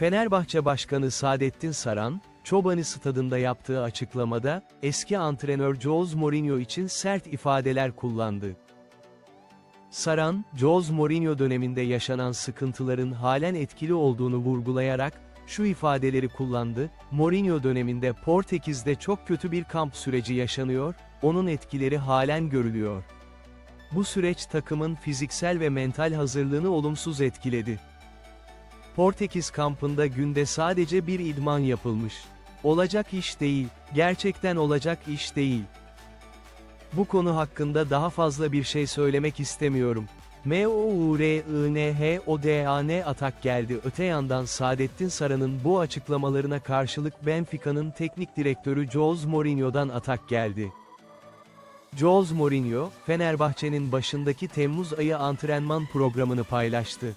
Fenerbahçe Başkanı Saadettin Saran, Çobani stadında yaptığı açıklamada, eski antrenör Jose Mourinho için sert ifadeler kullandı. Saran, Jose Mourinho döneminde yaşanan sıkıntıların halen etkili olduğunu vurgulayarak, şu ifadeleri kullandı, Mourinho döneminde Portekiz'de çok kötü bir kamp süreci yaşanıyor, onun etkileri halen görülüyor. Bu süreç takımın fiziksel ve mental hazırlığını olumsuz etkiledi. Portekiz kampında günde sadece bir idman yapılmış. Olacak iş değil, gerçekten olacak iş değil. Bu konu hakkında daha fazla bir şey söylemek istemiyorum. M-O-U-R-I-N-H-O-D-A-N atak geldi. Öte yandan Saadettin Saran'ın bu açıklamalarına karşılık Benfica'nın teknik direktörü Jose Mourinho'dan atak geldi. Jose Mourinho, Fenerbahçe'nin başındaki Temmuz ayı antrenman programını paylaştı.